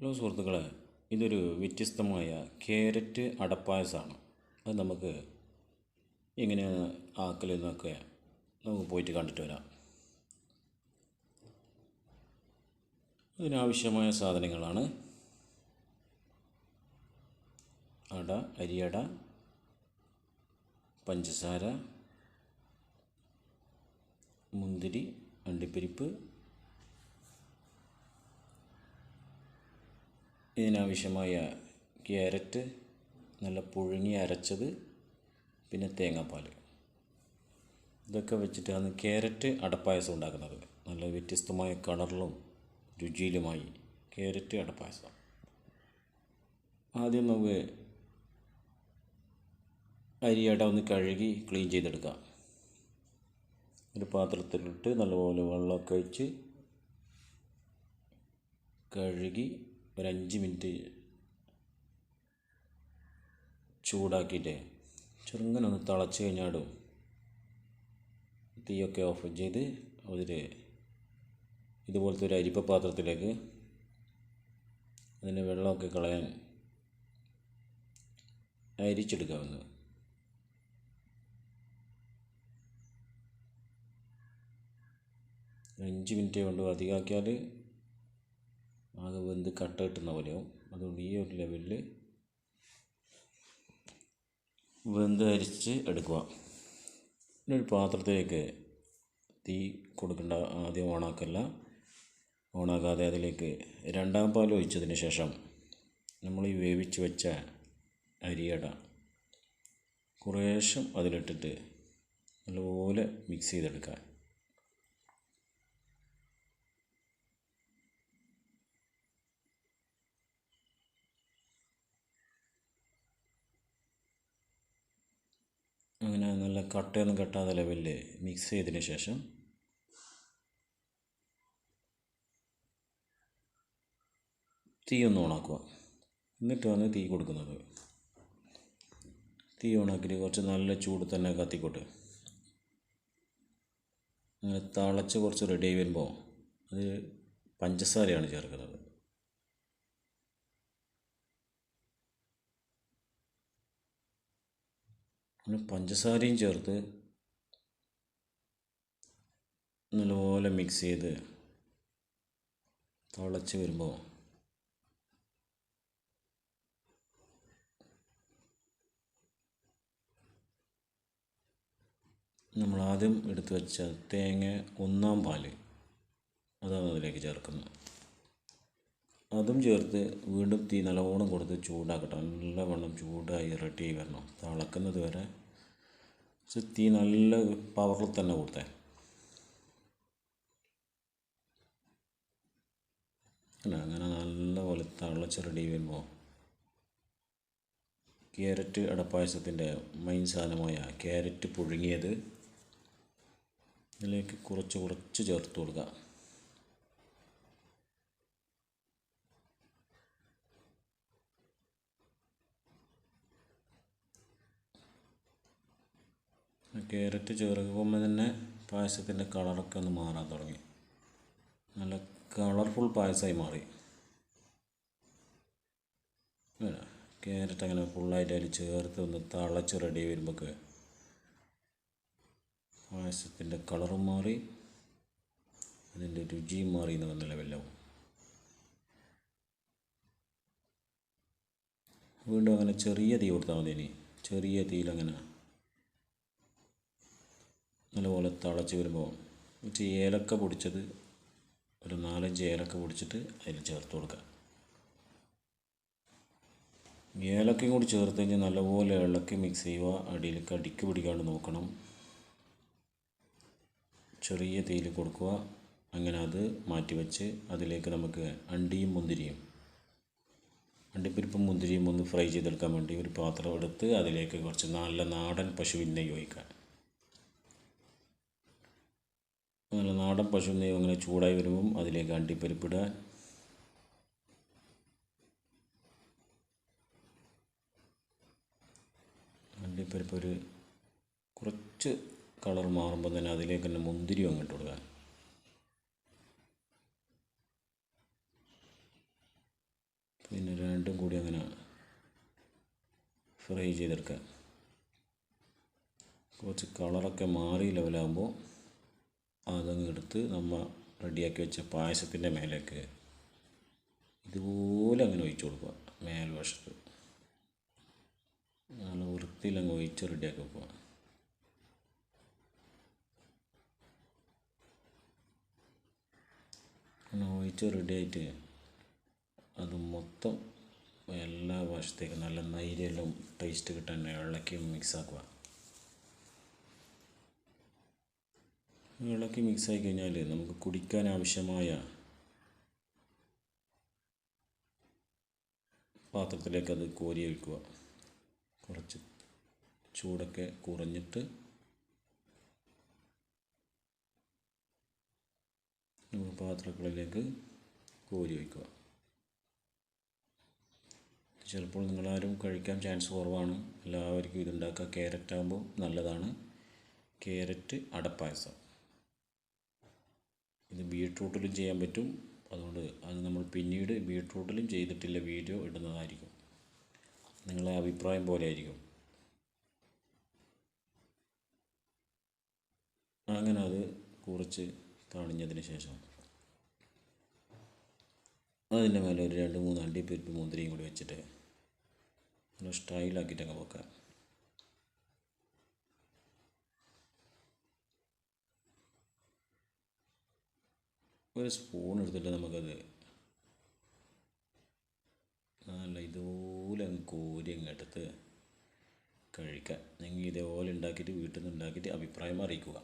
Hello സുഹൃത്തുക്കളെ ഇതൊരു വ്യത്യസ്തമായ ക്യാരറ്റ് അടപ്പായസമാണ് അത് നമുക്ക് എങ്ങനെയാണ് ആക്കലെന്നൊക്കെ നമുക്ക് പോയിട്ട് കണ്ടിട്ട് വരാം. അതിനാവശ്യമായ സാധനങ്ങളാണ്. അട അരിയട പഞ്ചസാര മുന്തിരി അണ്ടിപ്പരിപ്പ് ഇതിനാവശ്യമായ ക്യാരറ്റ് നല്ല പുഴുങ്ങി അരച്ചത് പിന്നെ തേങ്ങാപ്പാൽ ഇതൊക്കെ വെച്ചിട്ടാണ് ക്യാരറ്റ് അടപ്പായസം ഉണ്ടാക്കുന്നത്. നല്ല വ്യത്യസ്തമായ കളറിലും രുചിയിലുമായി ക്യാരറ്റ് അടപ്പായസം. ആദ്യം നമുക്ക് അരിയട ഒന്ന് കഴുകി ക്ലീൻ ചെയ്തെടുക്കാം. ഒരു പാത്രത്തിലിട്ട് നല്ലപോലെ വെള്ളമൊക്കെ ഒഴിച്ച് കഴുകി ഒരു അഞ്ച് മിനിറ്റ് ചൂടാക്കിയിട്ട് ചെറുങ്ങനെ ഒന്ന് തിളച്ച് കഴിഞ്ഞാടും തീയൊക്കെ ഓഫ് ചെയ്ത് അതിൽ ഇതുപോലത്തെ ഒരു അരിപ്പ പാത്രത്തിലേക്ക് അതിന്റെ വെള്ളമൊക്കെ കളയാൻ അരിച്ചെടുക്കാവുന്നത്. അഞ്ച് മിനിറ്റ് കൊണ്ട് അധികമാക്കിയാൽ ആകെ വെന്ത് കട്ട കിട്ടുന്ന പോലെയാവും. അതുകൊണ്ട് ഈ ഒരു ലെവലിൽ വെന്ത് അരിച്ച് എടുക്കുക. പിന്നെ ഒരു പാത്രത്തിലേക്ക് തീ കൊടുക്കേണ്ട ആദ്യം ഓണാക്കല്ല. ഓണാക്കാതെ അതിലേക്ക് രണ്ടാം പാൽ ഒഴിച്ചതിന് ശേഷം നമ്മൾ ഈ വേവിച്ച് വെച്ച അരിയട കുറേശ്ശം അതിലിട്ടിട്ട് നല്ലപോലെ മിക്സ് ചെയ്തെടുക്കുക. അങ്ങനെ നല്ല കട്ടയൊന്നും കെട്ടാത്ത ലെവലിൽ മിക്സ് ചെയ്തതിന് ശേഷം തീ ഒന്ന് ഓണാക്കുക. എന്നിട്ടാണ് തീ കൊടുക്കുന്നത്. തീ ഓണാക്കിയിട്ട് കുറച്ച് നല്ല ചൂട് തന്നെ കത്തിക്കോട്ടെ. അങ്ങനെ തിളച്ച് കുറച്ച് റെഡി ആയി വരുമ്പോൾ അത് പഞ്ചസാരയാണ് ചേർക്കുന്നത്. പിന്നെ പഞ്ചസാരയും ചേർത്ത് നല്ലപോലെ മിക്സ് ചെയ്ത് തിളച്ച് വരുമ്പോൾ നമ്മൾ ആദ്യം എടുത്തു വെച്ച തേങ്ങ ഒന്നാം പാൽ അതാണ് അതിലേക്ക് ചേർക്കുന്നത്. അതും ചേർത്ത് വീണ്ടും തീ നല്ലോണം കൊടുത്ത് ചൂടാക്കട്ടെ. നല്ലവണ്ണം ചൂടായി റെഡി ആയി വരണം. തിളക്കുന്നത് വരെ തീ നല്ല പവറിൽ തന്നെ കൊടുത്തേ. അല്ല അങ്ങനെ നല്ലപോലെ തിളച്ച് റെഡി വരുമ്പോൾ ക്യാരറ്റ് അടപ്പായസത്തിന്റെ മെയിൻ സാധനമായ ക്യാരറ്റ് പുഴുങ്ങിയത് ഇതിലേക്ക് കുറച്ച് കുറച്ച് ചേർത്ത് കൊടുക്കുക ക്യാരറ്റ് ചേർക്കുമ്പോൾ തന്നെ പായസത്തിന്റെ കളറൊക്കെ ഒന്ന് മാറാൻ തുടങ്ങി. നല്ല കളർഫുൾ പായസമായി മാറി. ക്യാരറ്റ് അങ്ങനെ ഫുള്ളായിട്ട് അതിൽ ചേർത്ത് ഒന്ന് തിളച്ച് റെഡി വരുമ്പോൾ പായസത്തിന്റെ കളറും മാറി അതിന്റെ രുചിയും മാറി എന്ന് പറഞ്ഞ ലെവലാവും വീണ്ടും അങ്ങനെ ചെറിയ തീ കൊടുത്താൽ മതി ഇനി ചെറിയ തീയിലങ്ങനെ നല്ലപോലെ തിളച്ച് വരുമ്പോൾ ഇച്ചിരി ഏലക്ക പൊടിച്ചത് ഒരു നാലഞ്ച് ഏലക്ക പൊടിച്ചിട്ട് അതിൽ ചേർത്ത് കൊടുക്കുക. ഏലക്കയും കൂടി ചേർത്ത് കഴിഞ്ഞാൽ നല്ലപോലെ ഇളക്കി മിക്സ് ചെയ്യുക. അടിയിലേക്ക് അടിക്ക് പിടിക്കാണ്ട് നോക്കണം. ചെറിയ തീയിൽ കൊടുക്കുക. അങ്ങനെ അത് മാറ്റി വെച്ച് അതിലേക്ക് നമുക്ക് അണ്ടിയും മുന്തിരിയും അണ്ടിപ്പരിപ്പും മുന്തിരിയും ഒന്ന് ഫ്രൈ ചെയ്തെടുക്കാൻ വേണ്ടി ഒരു പാത്രം എടുത്ത് അതിലേക്ക് കുറച്ച് നല്ല നാടൻ പശുവിൻ നെയ്യ് നല്ല നാടൻ പശു നെയ്യ് അങ്ങനെ ചൂടായി വരുമ്പം അതിലേക്ക് അണ്ടിപ്പരിപ്പിടാൻ അണ്ടിപ്പരിപ്പ് ഒരു കുറച്ച് കളർ മാറുമ്പോൾ തന്നെ അതിലേക്ക് തന്നെ മുന്തിരി അങ്ങോട്ട് കൊടുക്കാൻ പിന്നെ രണ്ടും കൂടി അങ്ങനെ ഫ്രൈ ചെയ്തെടുക്കാം കുറച്ച് കളറൊക്കെ മാറി ലെവലാകുമ്പോൾ അതങ്ങ് എടുത്ത് നമ്മൾ റെഡിയാക്കി വെച്ച പായസത്തിന്റെ മേലേക്ക് ഇതുപോലെ അങ്ങനെ ഒഴിച്ചു കൊടുക്കുക മേൽവശത്ത്. നല്ല വൃത്തിയിൽ അങ്ങ് ഒഴിച്ച് റെഡിയാക്കി വെക്കുക. അങ്ങനെ ഒഴിച്ച് റെഡിയായിട്ട് അത് മൊത്തം എല്ലാ വശത്തേക്കും നല്ല നൈരെല്ലാം ടേസ്റ്റ് കിട്ടാൻ ഇളക്കി മിക്സ് ഇളക്കി മിക്സ് ആയി കഴിഞ്ഞാൽ നമുക്ക് കുടിക്കാൻ ആവശ്യമായ പാത്രത്തിലേക്ക് അത് കോരി ഒഴിക്കുക. കുറച്ച് ചൂടൊക്കെ കുറഞ്ഞിട്ട് നമ്മൾ പാത്രങ്ങളിലേക്ക് കോരി വയ്ക്കുക ചിലപ്പോൾ നിങ്ങളാരും കഴിക്കാൻ ചാൻസ് കുറവാണ്. എല്ലാവർക്കും ഇതുണ്ടാക്കുക ക്യാരറ്റ് ആകുമ്പോൾ നല്ലതാണ്. ക്യാരറ്റ് അടപ്പായസം. ഇത് ബീട്രൂട്ടിലും ചെയ്യാൻ പറ്റും. അതുകൊണ്ട് അത് നമ്മൾ പിന്നീട് ബീട്രൂട്ടിലും ചെയ്തിട്ടില്ല വീഡിയോ ഇടുന്നതായിരിക്കും. നിങ്ങളെ അഭിപ്രായം പോലെ ആയിരിക്കും അങ്ങനെ അത് കുറച്ച് കാണിഞ്ഞതിന് ശേഷം. അതിന്റെ മേലെ ഒരു രണ്ട് മൂന്ന് അണ്ടിപ്പരിപ്പ് മുന്തിരിയും കൂടി വെച്ചിട്ട് നല്ല സ്റ്റൈലാക്കിയിട്ട് അങ്ങ് വെക്കാം. ഒരു സ്പൂൺ എടുത്തിട്ട് നമുക്കത് നല്ല ഇതുപോലെ അങ്ങ് കോരി അങ്ങ് എടുത്ത് കഴിക്കാം. നിങ്ങൾ ഇതേപോലെ ഉണ്ടാക്കിയിട്ട് വീട്ടിൽ നിന്ന് ഉണ്ടാക്കിയിട്ട് അഭിപ്രായം അറിയിക്കുക.